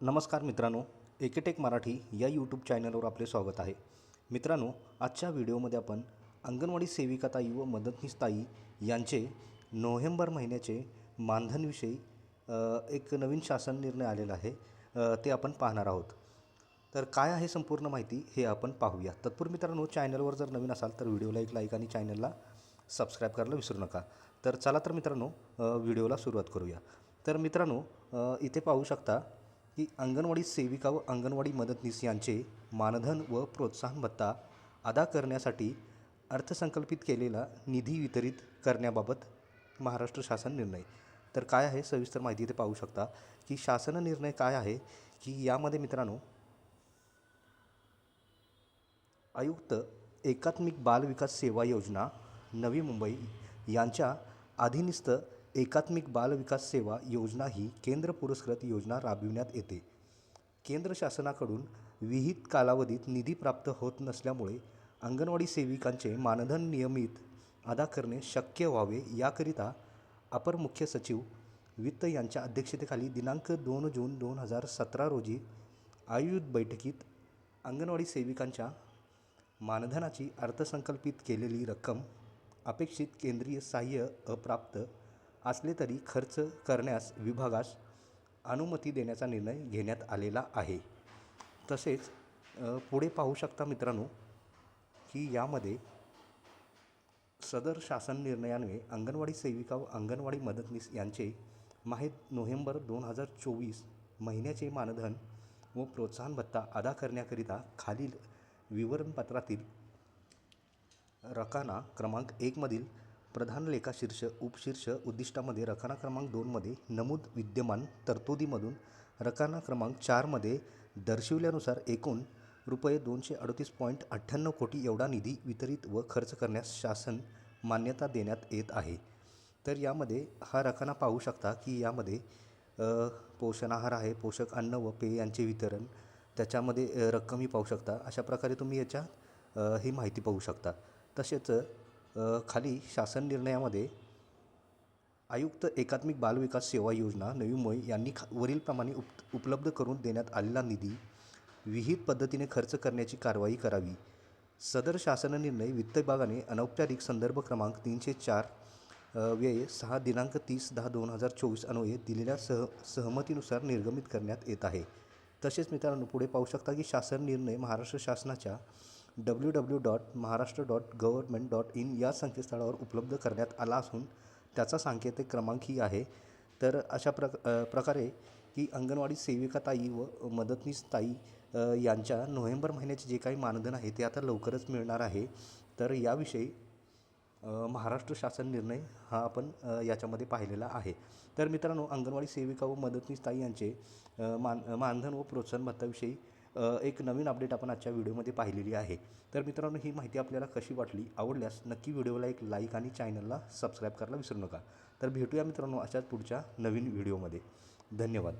नमस्कार मित्रांनो एकेटेक मराठी या यूट्यूब चॅनलवर आपले स्वागत आहे. मित्रांनो आजच्या व्हिडिओमध्ये आपण अंगणवाडी सेविकाताई व मदतनीस ताई यांचे नोव्हेंबर महिन्याचे मानधनविषयी एक नवीन शासन निर्णय आलेला आहे ते आपण पाहणार आहोत. तर काय आहे संपूर्ण माहिती हे आपण पाहूया. तत्पूर्वी मित्रांनो चॅनलवर जर नवीन असाल तर व्हिडिओला एक लाईक आणि चॅनलला सबस्क्राईब करायला विसरू नका. तर चला तर मित्रांनो व्हिडिओला सुरुवात करूया. तर मित्रांनो इथे पाहू शकता की अंगणवाडी सेविका व अंगणवाडी मदतनीस यांचे मानधन व प्रोत्साहन भत्ता अदा करण्यासाठी अर्थसंकल्पित केलेला निधी वितरित करण्याबाबत महाराष्ट्र शासन निर्णय. तर काय आहे सविस्तर माहिती इथे पाहू शकता की शासन निर्णय काय आहे की यामध्ये मित्रांनो आयुक्त एकात्मिक बाल विकास सेवा योजना नवी मुंबई यांच्या अधीनस्थ एकात्मिक बाल विकास सेवा योजना ही केंद्र पुरस्कृत योजना राबविण्यात येते. केंद्र शासनाकडून विहित कालावधीत निधी प्राप्त होत नसल्यामुळे अंगणवाडी सेविकांचे मानधन नियमित अदा करणे शक्य व्हावे याकरिता अपर मुख्य सचिव वित्त यांच्या अध्यक्षतेखाली दिनांक दोन जून दोन हजार सतरा रोजी आयोजित बैठकीत अंगणवाडी सेविकांच्या मानधनाची अर्थसंकल्पित केलेली रक्कम अपेक्षित केंद्रीय सहाय्य अप्राप्त असले तरी खर्च करण्यास विभागास अनुमती देण्याचा निर्णय घेण्यात आलेला आहे. तसेच पुढे पाहू शकता मित्रांनो की यामध्ये सदर शासन निर्णयान्वये अंगणवाडी सेविका व अंगणवाडी मदतनीस यांचे माहे नोव्हेंबर दोन हजार चोवीस महिन्याचे मानधन व प्रोत्साहन भत्ता अदा करण्याकरिता खालील विवरणपत्रातील रकाना क्रमांक एकमधील प्रधान लेखाशीर्ष उपशीर्ष उद्दिष्टामध्ये रकाना क्रमांक दोनमध्ये नमूद विद्यमान तरतुदीमधून रकाना क्रमांक चारमध्ये दर्शविल्यानुसार एकूण रुपये दोनशे अडतीस पॉईंट अठ्ठ्याण्णव कोटी एवढा निधी वितरित व खर्च करण्यास शासन मान्यता देण्यात येत आहे. तर यामध्ये हा रकाना पाहू शकता की यामध्ये पोषण आहार आहे पोषक अन्न व पेय यांचे वितरण त्याच्यामध्ये रक्कमही पाहू शकता. अशा प्रकारे तुम्ही याच्या ही माहिती पाहू शकता. तसेच खाली शासन निर्णयामध्ये आयुक्त एकात्मिक बालविकास सेवा योजना नवी मुंबई यांनी खा वरीलप्रमाणे उप उपलब्ध करून देण्यात आलेला निधी विहित पद्धतीने खर्च करण्याची कारवाई करावी. सदर शासन निर्णय वित्त विभागाने अनौपचारिक संदर्भ क्रमांक तीनशे चार व्यय सहा दिनांक तीस दहा दोन हजार चोवीस अन्वये दिलेल्या सह सहमतीनुसार निर्गमित करण्यात येत आहे. तसेच मित्रांनो पुढे पाहू शकता की शासन निर्णय महाराष्ट्र शासनाच्या W W dot Maharashtra dot government dot in या संकेतस्थळावर उपलब्ध करण्यात आला असून त्याचा सांकेतिक क्रमांकही आहे. तर अशा प्रक प्रकारे की अंगणवाडी सेविका ताई व मदतनीस ताई यांच्या नोव्हेंबर महिन्याचे जे काही मानधन आहे ते आता लवकरच मिळणार आहे. तर याविषयी महाराष्ट्र शासन निर्णय हा आपण याच्यामध्ये पाहिलेला आहे. तर मित्रांनो अंगणवाडी सेविका व मदतनीस ताई यांचे मान मानधन व प्रोत्साहन भत्ताविषयी एक नवीन अपडेट आपण आजच्या व्हिडिओमध्ये पाहिलेली आहे. तर मित्रांनो ही माहिती आपल्याला कशी वाटली आवडल्यास नक्की व्हिडिओला एक लाईक आणि चॅनलला सबस्क्राईब करायला विसरू नका. तर भेटूया मित्रांनो अशाच पुढच्या नवीन व्हिडिओमध्ये. धन्यवाद.